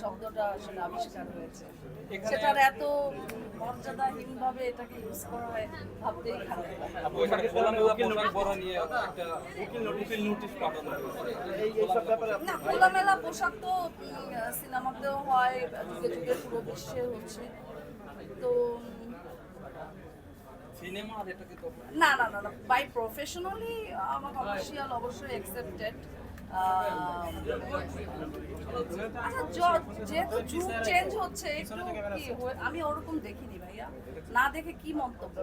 শব্দটা আসলে আবিষ্কার হয়েছে। সেটার এত মর্যাদাহীন ভাবে এটাকে ইউজ করা হয় ভাবতেই খারাপ না খোলামেলা পোশাক তো সিনেমাতেও হয় যুগে যুগে পুরো বিশ্বে হচ্ছে। তো উম, সিনেমা আর এটাকে তো না না না না বাই প্রফেশনালি আমার কমার্শিয়াল অবশ্যই অ্যাকসেপ্টেড আচ্ছা যেহেতু যুগ চেঞ্জ হচ্ছে একটু কি আমি ওরকম দেখিনি ভাইয়া। না দেখে কি মন্তব্য?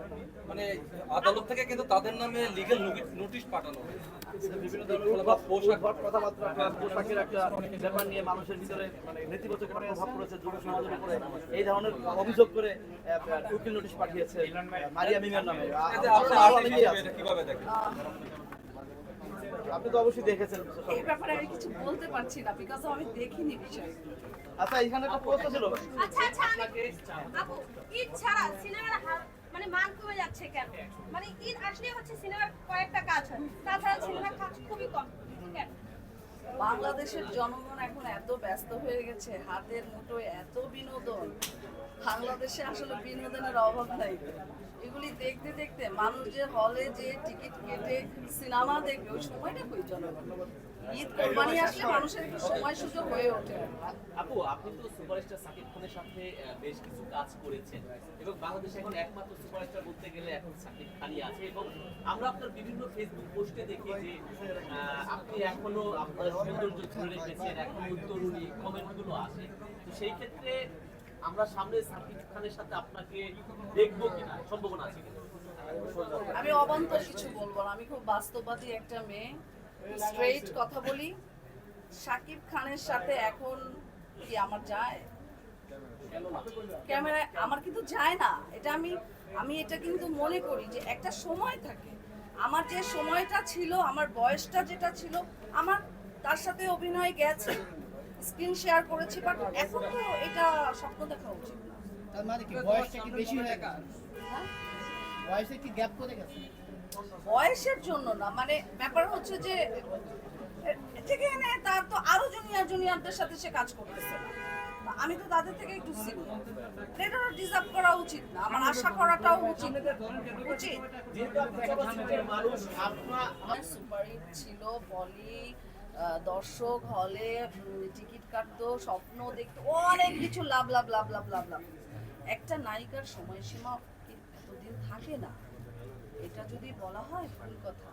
মানে আদালত থেকে কিন্তু তাদের নামে লিগ্যাল নোটিশ পাঠানো হয়েছে। বিভিন্ন ধরনের পোশাক কথাবার্তা পোশাকের একটা ব্যাপার নিয়ে মানুষের ভিতরে মানে নেতিবাচক প্রভাব পড়েছে যুব সমাজের উপরে। এই ধরনের অভিযোগ করে উকিল নোটিশ পাঠিয়েছে মারিয়া মিমের নামে। আ- এতে আপনি তো অবশ্যই দেখেছেন এই ব্যাপারে আমি কিছু বলতে পারছি না বিকজ আমি দেখিনি বিষয়। আচ্ছা এখানে একটা প্রশ্ন ছিল। আচ্ছা আচ্ছা আমি আপু ঈদ ছাড়া সিনেমার মানে মান কমে যাচ্ছে কেন? মানে ঈদ আসলে হচ্ছে সিনেমার কয়েকটা কাজ হয়। তাছাড়া সিনেমার কাজ খুবই কম। কেন? বাংলাদেশের জনগণ এখন এত ব্যস্ত হয়ে গেছে হাতের মুঠোয় এত বিনোদন। বাংলাদেশে আসলে বিনোদনের অভাব নাই। এগুলি দেখতে দেখতে মানুষ যে হলে যে টিকিট কেটে সিনেমা দেখবে, ওই সময়টা কই জনগণ। ঈদ, কোরবানি আসলে মানুষের একটু সময় সুযোগ হয়ে ওঠে। আপু, আপনি তো সুপারস্টার সাকিব খানের সাথে বেশ কিছু কাজ করেছেন। এবং বাংলাদেশে এখন একমাত্র সুপারস্টার বলতে গেলে এখন সাকিব খানই আছে। এবং আমরা আপনার বিভিন্ন ফেসবুক পোস্টে দেখি যে আপনি এখনও আপনার সৌন্দর্য ধরে রেখেছেন তরুণী কমেন্টগুলো আসে। তো সেই ক্ষেত্রে আমরা সামনে সাকিব খানের সাথে আপনাকে দেখব কিনা? সম্ভাবনা আছে আমি অবান্তর কিছু বলব না। আমি খুব বাস্তববাদী একটা মেয়ে। স্ট্রেইট কথা বলি। সাকিব খানের সাথে এখন কি আমার যায়? ক্যামেরায় আমার কিন্তু যায় না। এটা আমি আমি এটা কিন্তু মনে করি যে একটা সময় থাকে। আমার যে সময়টা ছিল, আমার বয়সটা যেটা ছিল, আমার তার সাথে অভিনয় গেছে। স্ক্রিন শেয়ার করেছি বাট এখন তো এটা স্বপ্ন দেখা উচিত তার মানে কি বয়সটা কি বেশি হয়ে গেছে? হ্যাঁ? বয়সে কি গ্যাপ করে গেছে? বয়সের জন্য না মানে ব্যাপার হচ্ছে যে ঠিক যেখানে তার তো আরও জুনিয়র জুনিয়রদের সাথে সে কাজ করতেছে আমি তো তাদের থেকে একটু সিনিয়র এটা ডিজার্ভ করা উচিত না আমার আশা করাটাও উচিত। উচিত। যেহেতু আপনি চলচ্চিত্রের মানুষ আপনার সুপারহিট ছিল বলি দর্শক হলে টিকিট কাটতো স্বপ্ন দেখতো অনেক কিছু লাভ লাভ লাভ লাভ লাভ লাভ। একটা নায়িকার সময়সীমা এতদিন থাকে না? এটা যদি বলা হয় ভুল কথা।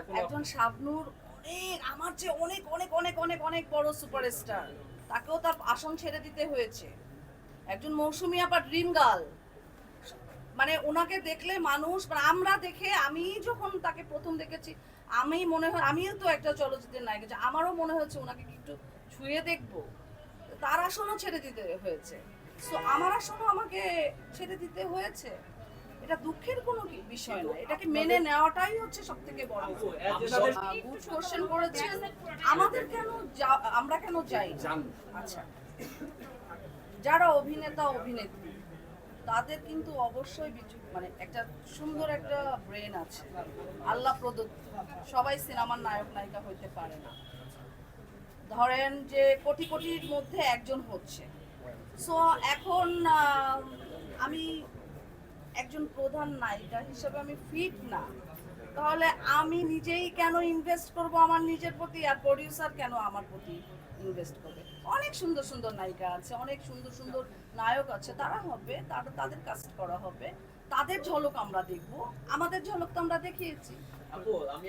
এখন একজন শাবনূর অনেক আমার চেয়ে অনেক অনেক অনেক অনেক অনেক বড় সুপারস্টার। তাকেও তার আসন ছেড়ে দিতে হয়েছে। একজন মৌসুমী আপা ড্রিম গার্ল। মানে ওনাকে দেখলে মানুষ মানে আমরা দেখে আমি যখন তাকে প্রথম দেখেছি আমি মনে হয় আমিও তো একটা চলচ্চিত্রের নায়িকা আমারও মনে হয়েছে ওনাকে একটু ছুঁয়ে দেখব। তার আসনও ছেড়ে দিতে হয়েছে। সো আমার আসনও আমাকে ছেড়ে দিতে হয়েছে। এটা দুঃখের কোনো বিষয় না এটাকে মেনে নেওয়াটাই হচ্ছে সব থেকে বড় গুড কোশ্চেন করেছেন। আমাদের কেন আমরা কেন যাই আচ্ছা। যারা অভিনেতা অভিনেত্রী তাদের কিন্তু অবশ্যই মানে একটা সুন্দর একটা ব্রেন আছে। আল্লাহ প্রদত্ত। সবাই সিনেমার নায়ক, নায়িকা হইতে পারে না। ধরেন যে কোটি কোটির মধ্যে একজন হচ্ছে। সো এখন আমি একজন প্রধান নায়িকা হিসেবে আমি ফিট না। তাহলে আমি নিজেই কেন ইনভেস্ট করব আমার নিজের প্রতি আর প্রডিউসার কেন আমার প্রতি ইনভেস্ট করবে? অনেক সুন্দর সুন্দর নায়িকা আছে, অনেক সুন্দর সুন্দর নায়ক আছে, তারা হবে, তারা, তাদের কাস্ট করা হবে। তাদের ঝলক আমরা দেখব। আমাদের ঝলক তো আমরা দেখিয়েছি। আপু, আমি